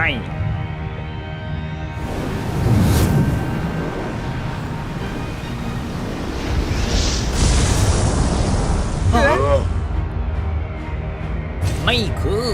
ไม่ไม่คือ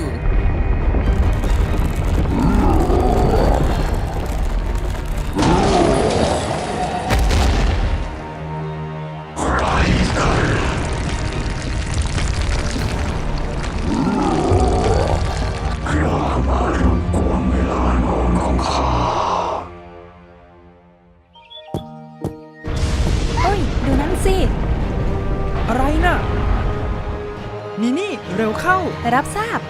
สิ อะไรน่ะ นี่นี่เร็วเข้า รับทราบ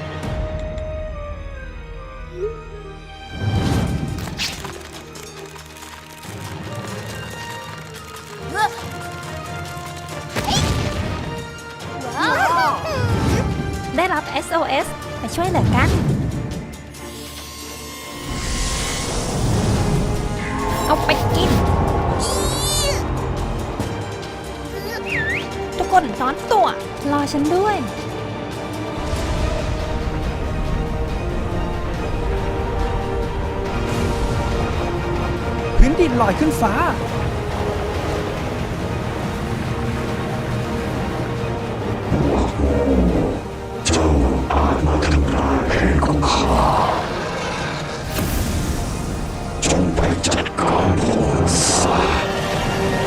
ได้รับ SOS ไปช่วยเหลือกัน เอาไปกิน คนซ้อนตัว รอฉันด้วย พื้นดินลอยขึ้นฟ้า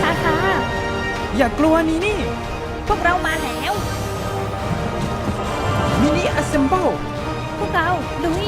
ค่ะค่ะ อย่ากลัวนี่นี่ พวกเรามาแล้วมินิ assemble พวกเราลุย